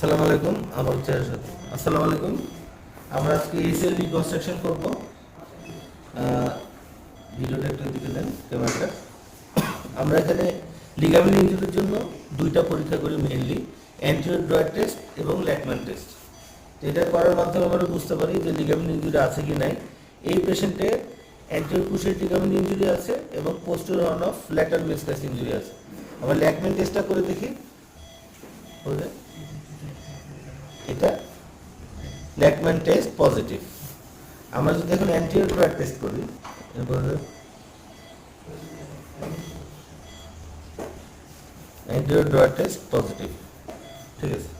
আসসালামু আলাইকুম, আমার চেয়ারের সাথে আসসালামু আলাইকুম। আমরা আজকে এসএল রিকনস্ট্রাকশন করব। ভিডিওটা একটু দিকে দেন, ক্যামেরাটা। আমরা এখানে লিগামেন্ট ইঞ্জুরির জন্য দুইটা পরীক্ষা করি মেইনলি অ্যান্টিরিয়র ড্রয়ার টেস্ট এবং ল্যাকম্যান টেস্ট এটা করার মাধ্যমে আমরা বুঝতে পারি যে লিগামেন্ট ইঞ্জুরি আছে কি নাই। এই পেশেন্টে অ্যান্টিরিয়র কুশের লিগামেন্ট ইঞ্জুরি আছে এবং posterior horn of lateral meniscus injury আছে। আমরা ল্যাকম্যান টেস্টটা করে দেখি। বুঝলে এটা ল্যাকম্যান টেস্ট পজিটিভ আমরা যদি এখন অ্যান্টিরিয়র ড্রয়ার টেস্ট করি ড্রয়ার টেস্ট পজিটিভ ঠিক আছে?